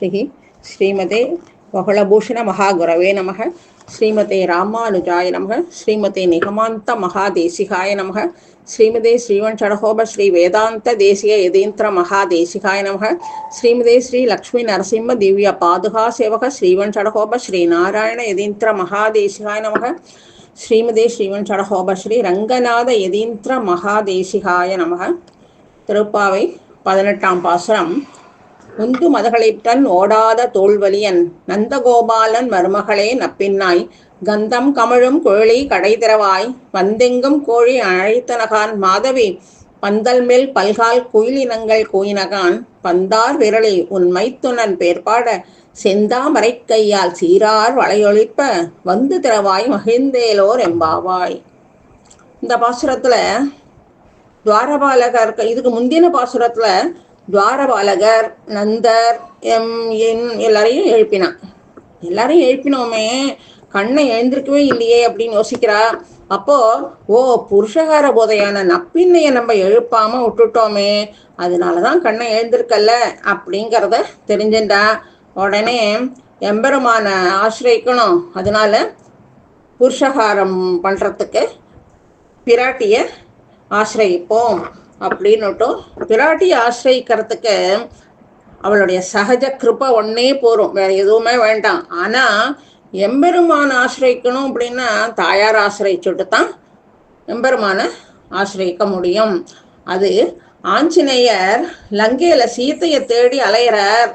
ஸ்ரீ ஸ்ரீமதே பகுளபூஷண மகாகுரவே நமக ஸ்ரீமதே ராமானுஜாய நமக ஸ்ரீமதே நிகமாந்த மகாதேசிகாய நமக ஸ்ரீமதே ஸ்ரீவன் சடகோப ஸ்ரீ வேதாந்த தேசிய யதீந்திர மகாதேசிகாய நமக ஸ்ரீமதே ஸ்ரீ லக்ஷ்மி நரசிம்ம திவ்ய பாதுகா சேவக ஸ்ரீவன் சடகோப ஸ்ரீ நாராயண யதீந்திர மகாதேசிகாய நமக ஸ்ரீமதே ஸ்ரீவன் சடகோப ஸ்ரீ ரங்கநாத யதீந்திர மகாதேசிகாய நமக திருப்பாவை பதினெட்டாம் பாசுரம் உந்து மதகளைத்தன் ஓடாத தோல்வலியன். நந்தகோபாலன் மருமகளே நப்பின்னாய். கந்தம் கமழும் குழலி கடைதிரவாய் வந்தெங்கும் கோழி அழைத்தனகான் மாதவி. பந்தல் மேல் பல்கால் குயிலினங்கள் கூயினகான். பந்தார் விரலி உன் மைத்துனன் பேர்பாட. செந்தாமரை கையால் சீரார் வளையொழிப்ப. வந்து திரவாய் மகிழ்ந்தேலோர் எம்பாவாய். இந்த பாசுரத்துல துவாரபாலகர் இதுக்கு முந்தின பாசுரத்துல துவாரபாலகர் நந்தர் எம் என் எல்லாரையும் எழுப்பினான். எல்லாரையும் எழுப்பினோமே கண்ணை எழுந்திருக்கவே இல்லையே அப்படின்னு யோசிக்கிறா. அப்போ ஓ புருஷகார போதையான நப்பின்னைய நம்ம எழுப்பாம விட்டுட்டோமே அதனாலதான் கண்ணை எழுந்திருக்கல்ல அப்படிங்கிறத தெரிஞ்சுட்டா. உடனே எம்பெருமான ஆசிரியக்கணும். அதனால புருஷகாரம் பண்றதுக்கு பிராட்டிய ஆசிரயிப்போம். அப்படின்னுட்டும் பிராட்டி ஆசிரயிக்கிறதுக்கு அவளுடைய சகஜ கிருப்பை ஒன்னே போரும். வேற எதுவுமே வேண்டாம். ஆனா எம்பெருமான ஆசிரியக்கணும் அப்படின்னா தாயார் ஆசிரியச்சுட்டு தான் எம்பெருமான ஆசிரியக்க முடியும். அது ஆஞ்சநேயர் லங்கையில சீத்தையை தேடி அலையிறார்.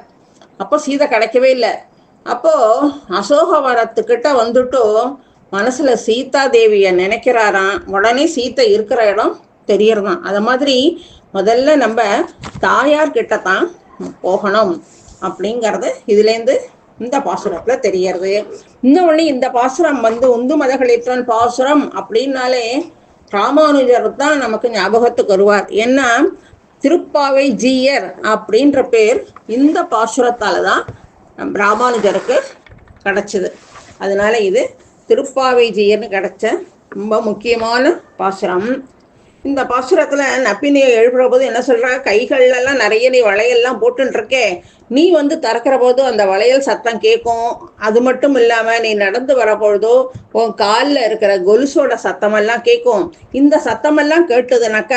அப்போ சீதை கிடைக்கவே இல்லை. அப்போ அசோகவரத்துக்கிட்ட வந்துட்டும் மனசுல சீதா தேவிய நினைக்கிறாராம். உடனே சீத்தை இருக்கிற இடம் தெரியறதான். அத மாதிரி முதல்ல நம்ம தாயார் கிட்ட தான் போகணும் அப்படிங்கிறது இதுலேருந்து இந்த பாசுரத்துல தெரியறது. இன்னொன்னு இந்த பாசுரம் வந்து உந்து மதகளிற்றன் பாசுரம் அப்படின்னாலே ராமானுஜர் தான் நமக்கு ஞாபகத்துக்கு வருவார். ஏன்னா திருப்பாவை ஜீயர் அப்படின்ற பேர் இந்த பாசுரத்தால தான் ராமானுஜருக்கு கிடைச்சது. அதனால இது திருப்பாவை ஜீயர்னு கிடைச்ச ரொம்ப முக்கியமான பாசுரம். இந்த பாசுரத்துல நப்பினியை எழுப்புற போது என்ன சொல்றா? கைகள்ல எல்லாம் நிறைய நீ வளையல்லாம் போட்டுன்னு இருக்கே நீ வந்து திறக்கிற போது அந்த வளையல் சத்தம் கேட்கும் அது மட்டும் இல்லாம நீ நடந்து வர பொழுதோ உன் காலில் இருக்கிற கொலுசோட சத்தமெல்லாம் கேட்கும் இந்த சத்தமெல்லாம் கேட்டதுனாக்க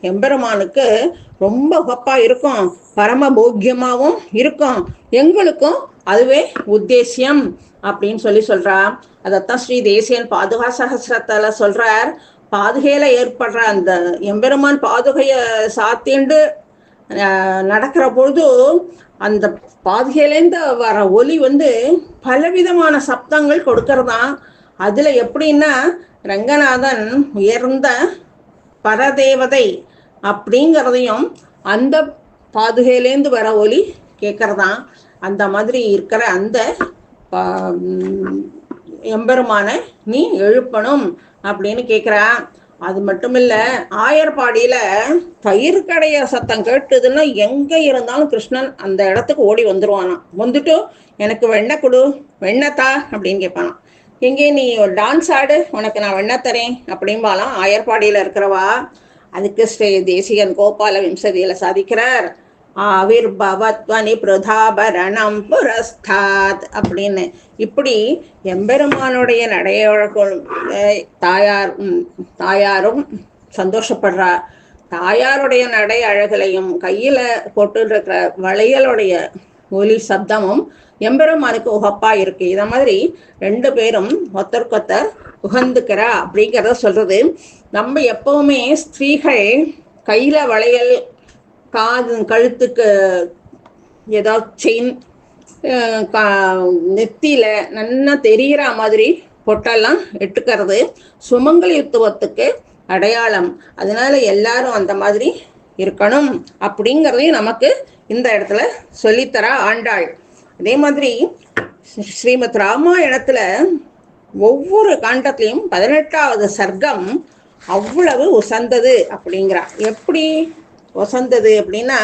எம்பெருமானுக்கு ரொம்ப உகப்பா இருக்கும். பரம போக்கியமாகவும் இருக்கும். எங்களுக்கும் அதுவே உத்தேசியம் அப்படின்னு சொல்லி சொல்றா. அதைத்தான் ஸ்ரீ தேசியன் பாதுகா சகசிரத்தால சொல்றார். பாதுகையில ஏற்படுற அந்த எம்பெருமான் பாதுகைய சாத்திண்டு நடக்கிற பொழுது அந்த பாதுகையிலேருந்து வர ஒலி வந்து பலவிதமான சப்தங்கள் கொடுக்கறதான் அதுல எப்படின்னா ரங்கநாதன் உயர்ந்த பரதேவதை அப்படிங்கிறதையும் அந்த பாதுகையிலேருந்து வர ஒலி கேட்கறதான் அந்த மாதிரி இருக்கிற அந்த எம்பெருமான நீ எழுப்பணும் அப்படின்னு கேட்குறா அது மட்டும் இல்ல ஆயர்பாடியில தயிர் கடைய சத்தம் கேட்டுதுன்னா எங்க இருந்தாலும் கிருஷ்ணன் அந்த இடத்துக்கு ஓடி வந்துருவானாம். வந்துட்டு எனக்கு வெண்ணெய் கொடு வெண்ணத்தா அப்படின்னு கேட்பானா எங்கே நீ டான்ஸ் ஆடு உனக்கு நான் வெண்ணெய் தரேன் அப்படிம்பாலாம் ஆயர்பாடியில இருக்கிறவா. அதுக்கு ஸ்ரீ தேசிகன் கோபால விம்சதியில சாதிக்கிறார். ஆவிர்பவத்வனி பிரதாபரணம் புரஸ்தாத் அப்படின்னு. இப்படி எம்பெருமானுடைய நடையழகும் தாயார் தாயாரும் சந்தோஷப்படுறா தாயாருடைய நடை அழகலையும் கையில போட்டுருக்கிற வளையலுடைய ஒலி சப்தமும் எம்பெருமானுக்கு உகப்பா இருக்கு. இத மாதிரி ரெண்டு பேரும் ஒத்தருக்கொத்தர் உகந்துக்கிறா அப்படிங்கிறத சொல்றது. நம்ம எப்பவுமே ஸ்திரீகள் கையில வளையல் காது கழுத்துக்கு ஏதாவது செயின் நெத்தியில நல்லா தெரிகிற மாதிரி பொட்டெல்லாம் எட்டுக்கிறது சுமங்கலித்துவத்துக்கு அடையாளம். அதனால எல்லாரும் அந்த மாதிரி இருக்கணும் அப்படிங்கிறதையும் நமக்கு இந்த இடத்துல சொல்லித்தரா ஆண்டாள். அதே மாதிரி ஸ்ரீமத் ராமாயணத்துல ஒவ்வொரு காண்டத்திலையும் பதினெட்டாவது சர்க்கம் அவ்வளவு உசந்தது அப்படிங்கிறா. எப்படி? வசந்தது அப்படின்னா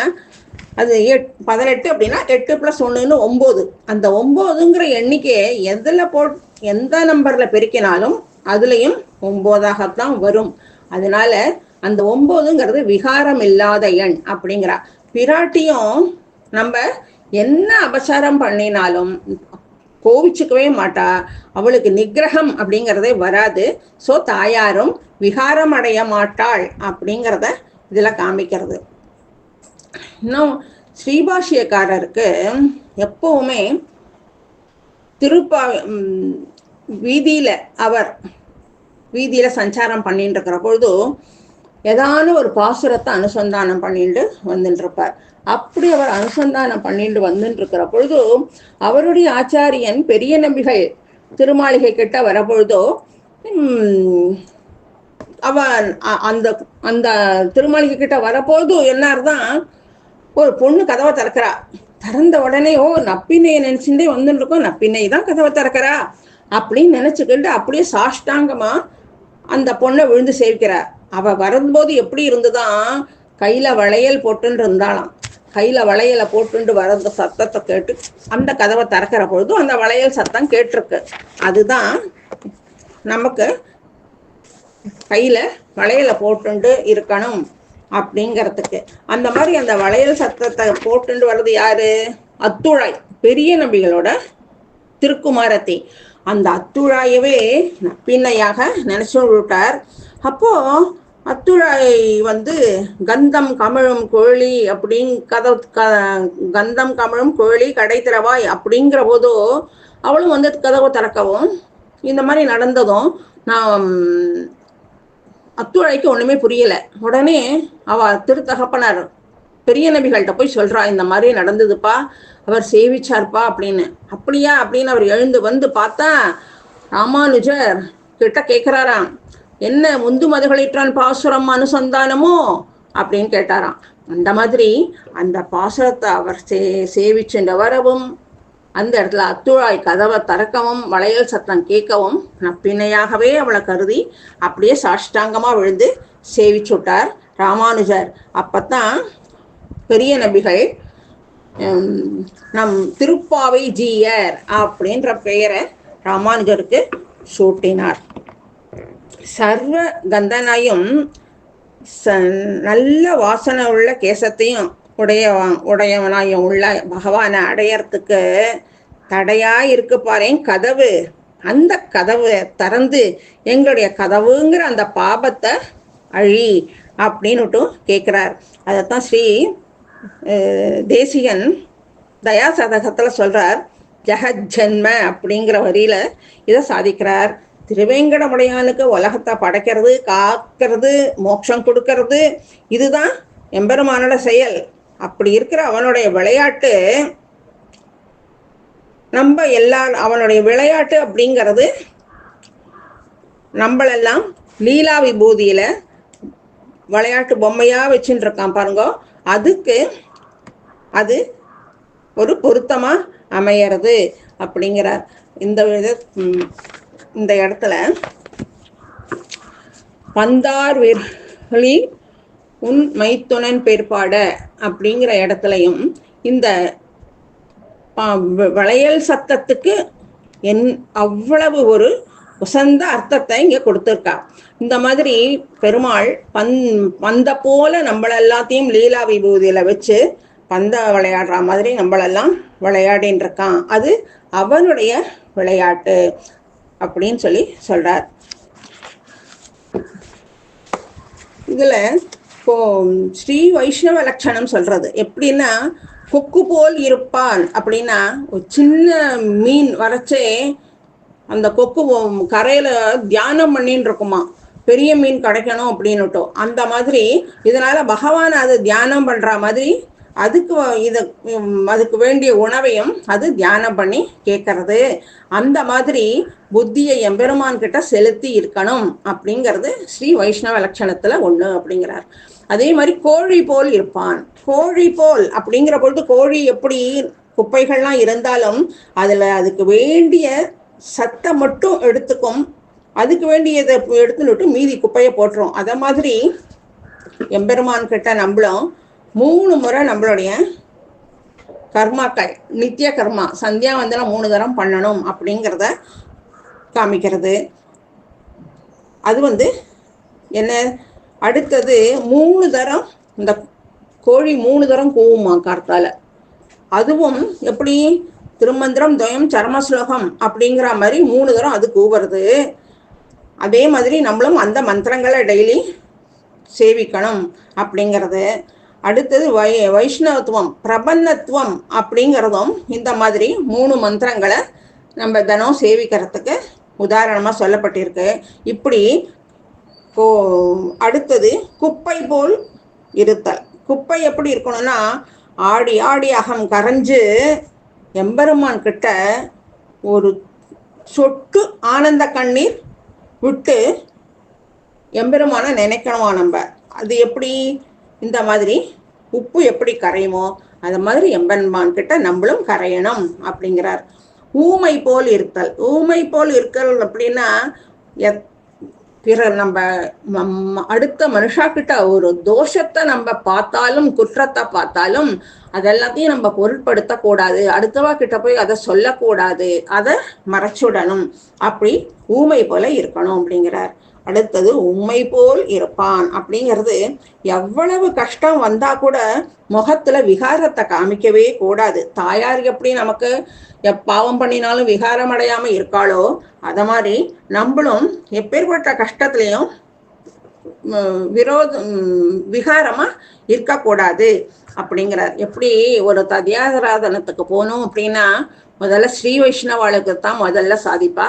அது எட் பதினெட்டு அப்படின்னா எட்டு ப்ளஸ் ஒன்றுன்னு ஒம்பது. அந்த ஒம்போதுங்கிற எண்ணிக்கையை எதில் போ எந்த நம்பரில் பெருக்கினாலும் அதுலேயும் ஒம்போதாகத்தான் வரும். அதனால அந்த ஒம்போதுங்கிறது விகாரம் இல்லாத எண் அப்படிங்கிறா. பிராட்டியும் நம்ம என்ன அபசாரம் பண்ணினாலும் கோவிச்சுக்கவே மாட்டா. அவளுக்கு நிகிரகம் அப்படிங்கிறதே வராது. ஸோ தாயாரும் விகாரம் அடைய மாட்டாள் அப்படிங்கிறத இதில் காமிக்கிறது. இன்னும் ஸ்ரீபாஷ்யக்காரருக்கு எப்பவுமே திருப்பா வீதியில் வீதியில அவர் வீதியில சஞ்சாரம் பண்ணிட்டு இருக்கிற பொழுது ஏதான ஒரு பாசுரத்தை அனுசந்தானம் பண்ணிட்டு வந்துட்டு இருப்பார் அப்படி அவர் அனுசந்தானம் பண்ணிட்டு வந்துட்டு இருக்கிற பொழுது அவருடைய ஆச்சாரியன் பெரிய நம்பிகள் திருமாளிகை கிட்ட வர பொழுதோ அவன் அ- அந்த அந்த திருமாளிகை கிட்ட வரப்போது என்னார்தான் ஒரு பொண்ணு கதவை திறக்கிறா. திறந்த உடனே ஓ நப்பினையை நினைச்சுட்டே வந்துட்டு இருக்கோம் நப்பினை தான் கதவை திறக்கிறா. அப்படின்னு நினைச்சுக்கிட்டு அப்படியே சாஷ்டாங்கமா அந்த பொண்ணை விழுந்து சேவிக்கிறார் அவ வரும்போது எப்படி இருந்துதான் கையில வளையல் போட்டுன்னு இருந்தாளாம் கையில வளையலை போட்டுண்டு வரந்த சத்தத்தை கேட்டு அந்த கதவை திறக்கிற பொழுதும் அந்த வளையல் சத்தம் கேட்டிருக்கு. அதுதான் நமக்கு கையில வளையலை போட்டுண்டு இருக்கணும் அப்படிங்கிறதுக்கு. அந்த மாதிரி அந்த வளையல் சத்தத்தை போட்டுண்டு வர்றது யாரு? அத்துழாய் பெரிய நபிகளோட திருக்குமாரத்தி. அந்த அத்துழாயவே பின்னையாக நினைச்சு விட்டார். அப்போ அத்துழாய் வந்து கந்தம் கமிழும் கோழி அப்படிங் கதவு க கந்தம் கமிழும் கோழி கடை திறவாய் அப்படிங்கிற போதோ அவளும் வந்து கதவை திறக்கவும் இந்த மாதிரி நடந்ததும் நான் அத்துழைக்கு ஒண்ணுமே புரியல. உடனே அவ திருத்தகப்பனார் பெரிய நபிகள்கிட்ட போய் சொல்றா இந்த மாதிரி நடந்ததுப்பா அவர் சேவிச்சார்ப்பா அப்படின்னு. அப்படியா? அப்படின்னு அவர் எழுந்து வந்து பார்த்தா ராமானுஜர் கிட்ட கேட்கிறாராம் என்ன முந்து மதுகளிற்றான் பாசுரம் அனுசந்தானமோ? அப்படின்னு கேட்டாராம். அந்த மாதிரி அந்த பாசுரத்தை அவர் சே சேவிச்சுண்ட வரவும் அந்த இடத்துல அத்துழாய் கதவை திறக்கவும் வளையல் சத்தம் கேட்கவும் நப்பிணையாகவே அவளை கருதி அப்படியே சாஷ்டாங்கமாக விழுந்து சேவிச்சுட்டார் ராமானுஜர். அப்பத்தான் பெரிய நபிகள் நம் திருப்பாவை ஜீயர் அப்படின்ற பெயரை ராமானுஜருக்கு சூட்டினார். சர்வ கந்தனையும் ச- நல்ல வாசனை உள்ள கேசத்தையும் உடையவன் உடையவனா என் உள்ள பகவானை அடையறதுக்கு தடையா இருக்கு பாரேன் கதவு. அந்த கதவை திறந்து எங்களுடைய கதவுங்கிற அந்த பாபத்தை அழி அப்படின்னுட்டும் கேட்குறார் அதைத்தான் ஸ்ரீ அஹ், தேசிகன் தயாசதகத்தில் சொல்கிறார் ஜெகஜன்ம அப்படிங்கிற வரியில் இதை சாதிக்கிறார். திருவேங்கடமுடையானுக்கு உலகத்தை படைக்கிறது காக்கிறது மோட்சம் கொடுக்கறது இதுதான் எம்பெருமானோட செயல். அப்படி இருக்கிற அவனுடைய விளையாட்டு நம்ம எல்லா அவனுடைய விளையாட்டு அப்படிங்கிறது நம்மளெல்லாம் லீலா விபூதியில விளையாட்டு பொம்மையா வச்சுட்டு இருக்கான் பாருங்க. அதுக்கு அது ஒரு பொருத்தமா அமையறது அப்படிங்கிறார். இந்த வித இந்த இடத்துல பந்தார் விரலி உன் மைத்துனன் பேர்பாட அப்படிங்கிற இடத்துலையும் இந்த வ- வளையல் சத்தத்துக்கு என் அவ்வளவு ஒரு உசந்த அர்த்தத்தை இங்க கொடுத்துருக்கா. இந்த மாதிரி பெருமாள் பந் பந்த போல நம்மள எல்லாத்தையும் லீலா விபூதியில வச்சு பந்த விளையாடுற மாதிரி நம்மளெல்லாம் விளையாடின்னு இருக்கான். அது அவனுடைய விளையாட்டு அப்படின்னு சொல்லி சொல்றார். இதுல இப்போ ஸ்ரீ வைஷ்ணவ லட்சணம் சொல்றது. எப்படின்னா கொக்கு போல் இருப்பான் அப்படின்னா ஒரு சின்ன மீன் வரைச்சே அந்த கொக்கு கரையில தியானம் பண்ணின்னு இருக்குமா. பெரிய மீன் கிடைக்கணும் அப்படின்னுட்டோம். அந்த மாதிரி இதனால பகவான் அது தியானம் பண்ற மாதிரி அதுக்கு இது அதுக்கு வேண்டிய உணவையும் அது தியானம் பண்ணி கேட்கறது. அந்த மாதிரி புத்தியை எம்பெருமான் கிட்ட செலுத்தி இருக்கணும் அப்படிங்கிறது ஸ்ரீ வைஷ்ணவ லட்சணத்துல ஒண்ணு அப்படிங்கிறார். அதே மாதிரி கோழி போல் இருப்பான். கோழி போல் அப்படிங்கிற பொழுது கோழி எப்படி குப்பைகள்லாம் இருந்தாலும் அதில் அதுக்கு வேண்டிய சத்தை மட்டும் எடுத்துக்கும். அதுக்கு வேண்டியதை எடுத்துட்டு மீதி குப்பையை போட்டுரும். அதை மாதிரி எம்பெருமான் கிட்ட நம்மளும் மூணு முறை நம்மளுடைய கர்மாக்கள் நித்திய கர்மா சந்தியா வந்தனம் மூணு தரம் பண்ணணும் அப்படிங்கிறத காமிக்கிறது. அது வந்து என்ன? அடுத்தது மூணு தரம் இந்த கோழி மூணு தரம் கூவுமா கார்த்தால? அதுவும் எப்படி? திருமந்திரம் துவயம் சர்மஸ்லோகம் அப்படிங்கிற மாதிரி மூணு தரம் அது கூவுறது அதே மாதிரி நம்மளும் அந்த மந்திரங்களை டெய்லி சேவிக்கணும் அப்படிங்கிறது. அடுத்தது வை வைஷ்ணவத்துவம் பிரபன்னத்துவம் அப்படிங்கிறதும் இந்த மாதிரி மூணு மந்திரங்களை நம்ம தினம் சேவிக்கிறதுக்கு உதாரணமாக சொல்லப்பட்டிருக்கு. இப்படி கோ அடுத்தது குப்பை போல் இருத்தல். குப்பை எப்படி இருக்கணும்னா ஆடி ஆடி அகம் கரைஞ்சு எம்பெருமான் கிட்ட ஒரு சொட்டு ஆனந்த கண்ணீர் விட்டு எம்பெருமான நினைக்கணுமா நம்ம? அது எப்படி? இந்த மாதிரி உப்பு எப்படி கரையுமோ அது மாதிரி எம்பெருமான் கிட்ட நம்மளும் கரையணும் அப்படிங்கிறார். ஊமை போல் இருத்தல். ஊமை போல் இருக்கல் அப்படின்னா எத் பிற நம்ம நம்ம அடுத்த மனுஷா கிட்ட ஒரு தோஷத்தை நம்ம பார்த்தாலும் குற்றத்தை பார்த்தாலும் அதெல்லாத்தையும் நம்ம பொருட்படுத்த கூடாது. அடுத்தவா கிட்ட போய் அதை சொல்லக்கூடாது அதை மறைச்சுடணும். அப்படி ஊமை போல இருக்கணும் அப்படிங்கிறார். அடுத்தது உண்மை போல் இருப்பான் அப்படிங்கிறது எவ்வளவு கஷ்டம் வந்தா கூட முகத்துல விகாரத்தை காமிக்கவே கூடாது. தாயார் எப்படி நமக்கு பாவம் பண்ணினாலும் விகாரம் அடையாம இருக்காளோ அத மாதிரி நம்மளும் எப்பேற்பட்ட கஷ்டத்துலையும் விரோத விகாரமா இருக்கக்கூடாது அப்படிங்கிறார். எப்படி ஒரு ததியாராதனத்துக்கு போகணும் அப்படின்னா முதல்ல ஸ்ரீ வைஷ்ணவாளுக்கு தான் முதல்ல சாதிப்பா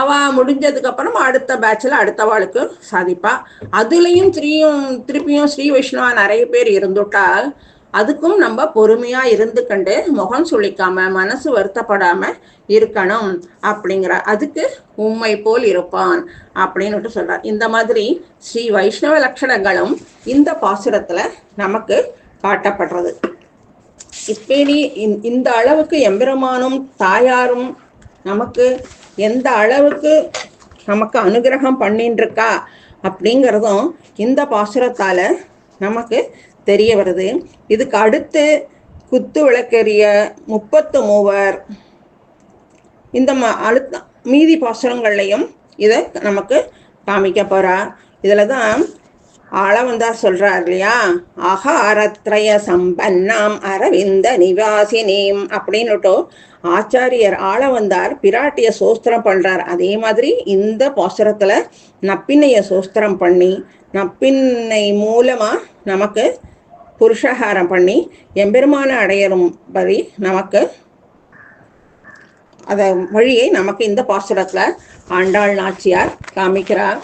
அவ முடிஞ்சதுக்கு அப்புறம் அடுத்த பேட்ச்ல அடுத்தவாளுக்கு சாதிப்பா. அதுலயும் திருப்பியும் திருப்பியும் ஸ்ரீ வைஷ்ணவா நிறைய பேர் இருந்துட்டால் அதுக்கும் நம்ம பொறுமையா இருந்துக்கண்டு முகம் சுழிக்காம மனசு வருத்தப்படாம இருக்கணும் அப்படிங்கிற அதுக்கு உண்மை போல் இருப்பான் அப்படின்னு சொல்றார். இந்த மாதிரி ஸ்ரீ வைஷ்ணவ லட்சணங்களும் இந்த பாசுரத்துல நமக்கு காட்டப்படுறது. இப்படி இந்த அளவுக்கு எம்பெருமானும் தாயாரும் நமக்கு எந்த அளவுக்கு நமக்கு அனுகிரகம் பண்ணின்னு இருக்கா அப்படிங்கிறதும் இந்த பாசுரத்தால் நமக்கு தெரிய வருது. இதுக்கு அடுத்து குத்து விளக்கெறிய முப்பத்து மூவர். இந்த ம அழுத்த மீதி பாசுரங்கள்லையும் இதை நமக்கு காமிக்க போகிறார் இதில் தான் ஆளவந்தார் சொல்றார் இல்லையா? ஆகாரத்ரய சம்பன்னாம் அரவிந்த நிவாசினேம் அப்படின்னுட்டு ஆச்சாரியர் ஆளவந்தார் பிராட்டிய சோஸ்திரம் பண்றார். அதே மாதிரி இந்த பாசுரத்துல நப்பின்னைய சோஸ்திரம் பண்ணி நப்பின்னை மூலமா நமக்கு புருஷகாரம் பண்ணி எம்பெருமான அடையறும் படி நமக்கு அத வழியை நமக்கு இந்த பாசுரத்துல ஆண்டாள் நாச்சியார் காமிக்கிறார்.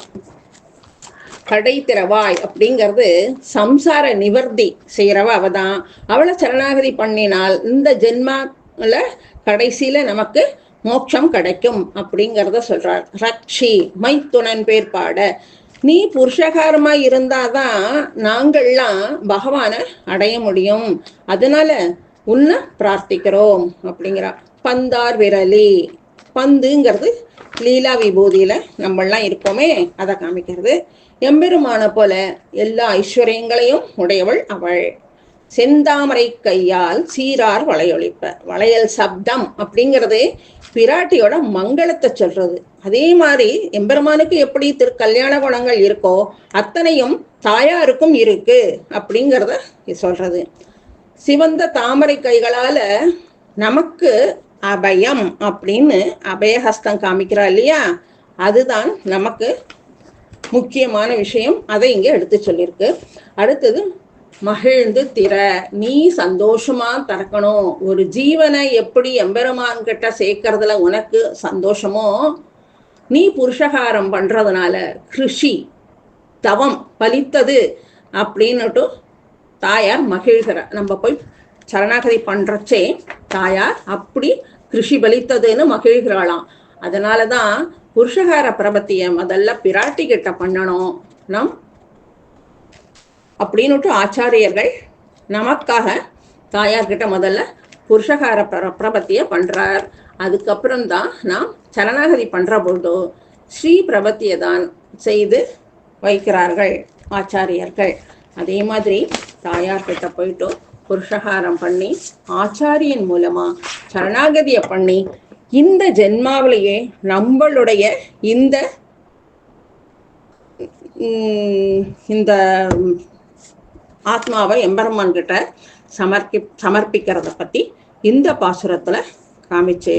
கடை திறவாய் அப்படிங்கிறது சம்சார நிவர்த்தி செய்கிறவ அவ தான் அவளை சரணாகதி பண்ணினால் இந்த ஜென்மால கடைசியில நமக்கு மோட்சம் கிடைக்கும் அப்படிங்கிறத சொல்றார். ரக்ஷி மைத்துணன் பேர் பாட நீ புருஷகாரமா இருந்தாதான் நாங்கள்லாம் பகவான அடைய முடியும். அதனால உன்னை பிரார்த்திக்கிறோம் அப்படிங்கிறா. பந்தார் விரலி. பந்துங்கிறது லீலா விபூதியில நம்மளாம் இருப்போமே அதை காமிக்கிறது. எம்பெருமான போல எல்லா ஐஸ்வர்யங்களையும் உடையவள் அவள். செந்தாமரை கையால் சீரார் வளையொழிப்ப. வளையல் சப்தம் அப்படிங்கிறது பிராட்டியோட மங்களத்தை சொல்றது. அதே மாதிரி எம்பெருமானுக்கு எப்படி திரு கல்யாண குணங்கள் இருக்கோ அத்தனையும் தாயாருக்கும் இருக்கு அப்படிங்கிறத சொல்றது. சிவந்த தாமரை கைகளால நமக்கு அபயம் அப்படின்னு அபயஹஸ்தம் காமிக்கிறா இல்லையா? அதுதான் நமக்கு முக்கியமான விஷயம் அதை இங்கே எடுத்து சொல்லியிருக்கு. அடுத்தது மகிழ்ந்து திற நீ சந்தோஷமா திறக்கணும் ஒரு ஜீவனை எப்படி எம்பெருமான் கிட்ட சேர்க்கறதுல உனக்கு சந்தோஷமோ நீ புருஷகாரம் பண்றதுனால கிருஷி தவம் பலித்தது அப்படின்னுட்டு தாயார் மகிழ்கிற நம்ம போய் சரணாகதி பண்றச்சே தாயார் அப்படி கிருஷி பலித்ததுன்னு மகிழ்கிறாளாம். அதனாலதான் புருஷகார பிரபத்திய முதல்ல பிராட்டி கிட்ட பண்ணணும் நம் அப்படின்னுட்டு ஆச்சாரியர்கள் நமக்காக தாயார்கிட்ட முதல்ல புருஷகார பிர பிரபத்திய பண்றார். அதுக்கப்புறம் தான் நாம் சரணாகதி பண்ற பொழுது ஸ்ரீ பிரபத்தியை தான் செய்து வைக்கிறார்கள் ஆச்சாரியர்கள். அதே மாதிரி தாயார்கிட்ட போயிட்டு புருஷகாரம் பண்ணி ஆச்சாரியன் மூலமா சரணாகதியை பண்ணி இந்த ஜென்மாவிலேயே நம்மளுடைய இந்த இந்த ஆத்மாவை எம்பெருமான் கிட்ட சமர்ப்பி சமர்ப்பிக்கிறத பத்தி இந்த பாசுரத்தில் காமிச்சு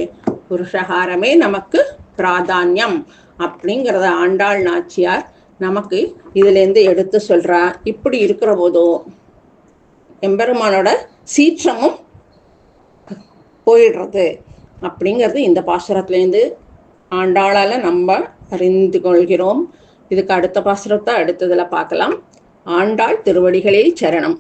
புருஷகாரமே நமக்கு பிராதானியம் அப்படிங்கிறத ஆண்டாள் நாச்சியார் நமக்கு இதுலேருந்து எடுத்து சொல்றா. இப்படி இருக்கிற போதோ எம்பெருமானோட சீற்றமும் போயிடுறது. அப்படிங்கிறது இந்த பாசுரத்துலேருந்து ஆண்டாளால் நம்ம அறிந்து கொள்கிறோம். இதுக்கு அடுத்த பாசுரத்தை அடுத்ததில் பார்க்கலாம். ஆண்டாள் திருவடிகளில் சரணம்.